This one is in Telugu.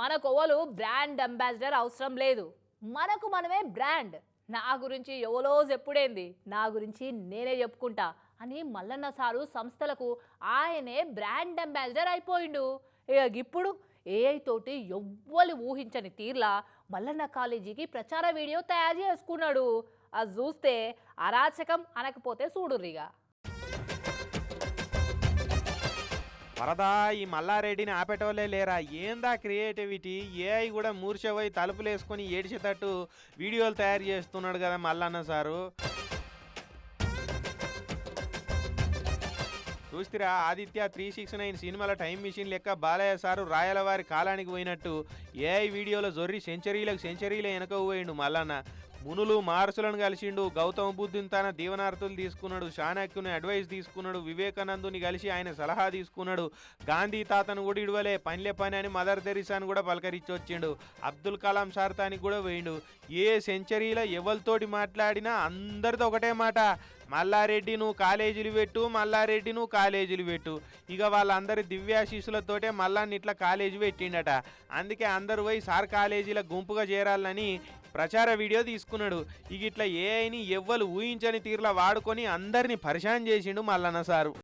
మనకు కొవ్వలు బ్రాండ్ అంబాసిడర్ అవసరం లేదు. మనకు మనమే బ్రాండ్ నా గురించి ఎవరో చెప్పుడేంది? నా గురించి నేనే చెప్పుకుంటా అని మల్లన్న సారు సంస్థలకు ఆయనే బ్రాండ్ అంబాసిడర్ అయిపోయిండు. ఇక ఇప్పుడు ఏఐ తోటి ఎవ్వరు ఊహించని తీర్లా మల్లన్న కాలేజీకి ప్రచార వీడియో తయారు చేసుకున్నాడు. అది చూస్తే అరాచకం అనకపోతే చూడుర్రిగా. వరదా ఈ మల్లారెడ్డిని ఆపేటోళ్ళే లేరా? ఏందా క్రియేటివిటీ? ఏఐ కూడా మూర్చపోయి తలుపులు వేసుకొని ఏడిచేటట్టు వీడియోలు తయారు చేస్తున్నాడు కదా మల్లన్న సారు. చూస్తురా ఆదిత్య త్రీ సిక్స్ నైన్ సినిమాల టైం మిషన్ లెక్క బాలయ్య సారు రాయల వారి కాలానికి పోయినట్టు ఏఐ వీడియోలో జొర్రి సెంచరీలకు సెంచరీలే వెనక పోయిండు మల్లన్న. మునులు మార్సులను కలిసిండు గౌతమ బుద్ధుని తన దీవనార్థులు తీసుకున్నాడు చాణక్యుని అడ్వైస్ తీసుకున్నాడు వివేకానందుని కలిసి ఆయన సలహా తీసుకున్నాడు. గాంధీ తాతను కూడా ఇడవలే పనిలే పని అని మదర్ తెరిసాను కూడా పలకరించి వచ్చిండు అబ్దుల్ కలాం సార్తానికి కూడా పోయిండు ఏ సెంచరీలో ఎవరితోటి మాట్లాడినా అందరితో ఒకటే మాట మల్లారెడ్డి నువ్వు కాలేజీలు పెట్టు మల్లారెడ్డి నువ్వు కాలేజీలు పెట్టు. ఇక వాళ్ళందరి దివ్యాశీసులతోటే మల్లాన్ని ఇట్లా కాలేజీ పెట్టిండట. అందుకే అందరు పోయి సార్ కాలేజీల గుంపుగా చేరాలని ప్రచార వీడియో తీసుకున్నాడు. ఇక ఇట్లా ఏఐని ఎవ్వరు ఊహించని తీరులా వాడుకొని అందరిని పరిశాన్ చేసిండు మల్లన్న సారు.